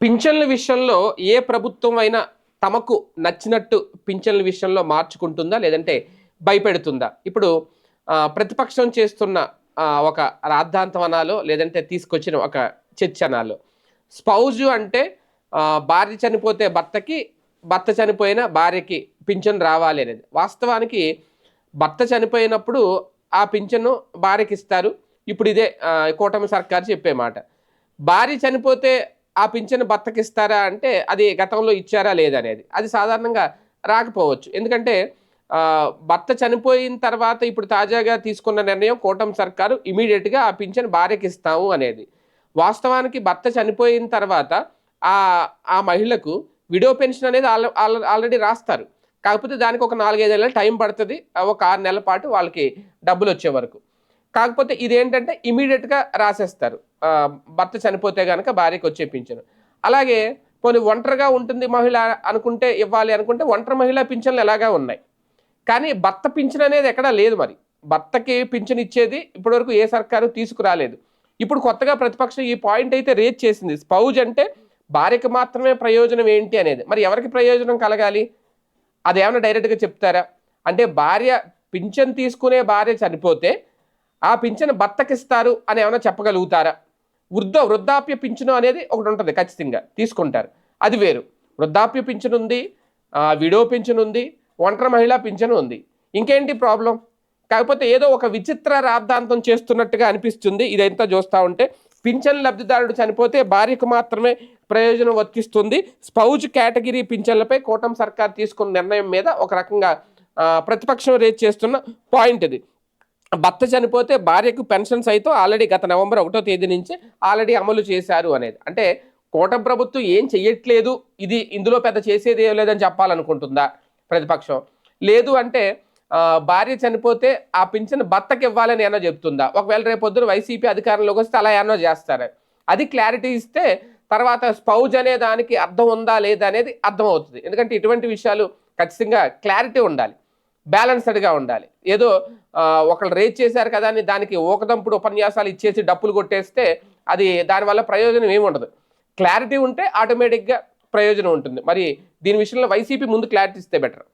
పింఛన్ల విషయంలో ఏ ప్రభుత్వం అయినా తమకు నచ్చినట్టు పింఛన్ల విషయంలో మార్చుకుంటుందా లేదంటే భయపెడుతుందా? ఇప్పుడు ప్రతిపక్షం చేస్తున్న ఒక రాద్ధాంతం అనాలో లేదంటే తీసుకొచ్చిన ఒక చర్చ అనాలో స్పౌజు అంటే భార్య చనిపోతే భర్తకి భర్త చనిపోయిన భార్యకి పింఛన్ రావాలి అనేది. వాస్తవానికి భర్త చనిపోయినప్పుడు ఆ పింఛను భార్యకి ఇస్తారు ఇప్పుడు ఇదే కూటమి సర్కారు చెప్పే మాట. భార్య చనిపోతే ఆ పింఛను భర్తకి ఇస్తారా అంటే అది గతంలో ఇచ్చారా లేదనేది. అది సాధారణంగా రాకపోవచ్చు. ఎందుకంటే భర్త చనిపోయిన తర్వాత ఇప్పుడు తాజాగా తీసుకున్న నిర్ణయం కూటమి సర్కారు ఇమీడియట్గా ఆ పింఛను భార్యకి ఇస్తాము అనేది. వాస్తవానికి భర్త చనిపోయిన తర్వాత ఆ ఆ మహిళకు విడో పెన్షన్ అనేది ఆల్రెడీ రాస్తారు. కాకపోతే దానికి ఒక నాలుగైదు నెలలు టైం పడుతుంది. ఒక ఆరు నెలల పాటు వాళ్ళకి డబ్బులు వచ్చే వరకు. కాకపోతే ఇదేంటంటే ఇమీడియట్గా రాసేస్తారు. భర్త చనిపోతే కనుక భార్యకి వచ్చే పింఛను. అలాగే పోనీ ఒంటరిగా ఉంటుంది మహిళ అనుకుంటే ఇవ్వాలి అనుకుంటే ఒంటరి మహిళా పింఛన్లు ఎలాగా ఉన్నాయి? కానీ భర్త పింఛన్ అనేది ఎక్కడా లేదు మరి. భర్తకి పింఛన్ ఇచ్చేది ఇప్పటివరకు ఏ సర్కారు తీసుకురాలేదు. ఇప్పుడు కొత్తగా ప్రతిపక్షం ఈ పాయింట్ అయితే రేజ్ చేసింది. స్పౌజ్ అంటే భార్యకి మాత్రమే ప్రయోజనం ఏంటి అనేది. మరి ఎవరికి ప్రయోజనం కలగాలి? అదేమన్నా డైరెక్ట్గా చెప్తారా? అంటే భార్య పింఛన్ తీసుకునే భార్య చనిపోతే ఆ పింఛను భర్తకిస్తారు అని ఏమైనా చెప్పగలుగుతారా? వృద్ధ వృద్ధాప్య పింఛను అనేది ఒకటి ఉంటుంది ఖచ్చితంగా తీసుకుంటారు. అది వేరు. వృద్ధాప్య పింఛను ఉంది విడో పింఛను ఉంది ఒంటరి మహిళా పింఛను ఉంది. ఇంకేంటి ప్రాబ్లం? కాకపోతే ఏదో ఒక విచిత్ర రాద్ధాంతం చేస్తున్నట్టుగా అనిపిస్తుంది. ఇదంతా చూస్తూ ఉంటే పింఛన్ లబ్ధిదారుడు చనిపోతే భార్యకు మాత్రమే ప్రయోజనం వర్తిస్తుంది. స్పౌజ్ కేటగిరీ పింఛన్లపై కూటమి సర్కార్ తీసుకున్న నిర్ణయం మీద ఒక రకంగా ప్రతిపక్షం రేజ్ చేస్తున్న పాయింట్ ఇది. భర్త చనిపోతే భార్యకు పెన్షన్ సైతం ఆల్రెడీ గత నవంబర్ ఒకటో తేదీ నుంచి ఆల్రెడీ అమలు చేశారు అనేది. అంటే కోట ప్రభుత్వం ఏం చెయ్యట్లేదు ఇది ఇందులో పెద్ద చేసేది ఏం లేదని చెప్పాలనుకుంటుందా ప్రతిపక్షం? లేదు అంటే భార్య చనిపోతే ఆ పింఛన్ భర్తకి ఇవ్వాలని ఏమో చెప్తుందా? ఒకవేళ రేపు పొద్దున వైసీపీ అధికారంలోకి వస్తే అలా ఏమో చేస్తారు? అది క్లారిటీ ఇస్తే తర్వాత స్పౌజ్ అనే దానికి అర్థం ఉందా లేదా అనేది అర్థం అవుతుంది ఎందుకంటే ఇటువంటి విషయాలు ఖచ్చితంగా క్లారిటీ ఉండాలి. బ్యాలెన్స్డ్గా ఉండాలి. ఏదో ఒకళ్ళు రేజ్ చేశారు కదా అని దానికి ఓకదంపుడు ఉపన్యాసాలు ఇచ్చేసి డప్పులు కొట్టేస్తే అది దానివల్ల ప్రయోజనం ఏమి ఉండదు. క్లారిటీ ఉంటే ఆటోమేటిక్గా ప్రయోజనం ఉంటుంది. మరి దీని విషయంలో వైసీపీ ముందు క్లారిటీ ఇస్తే బెటర్.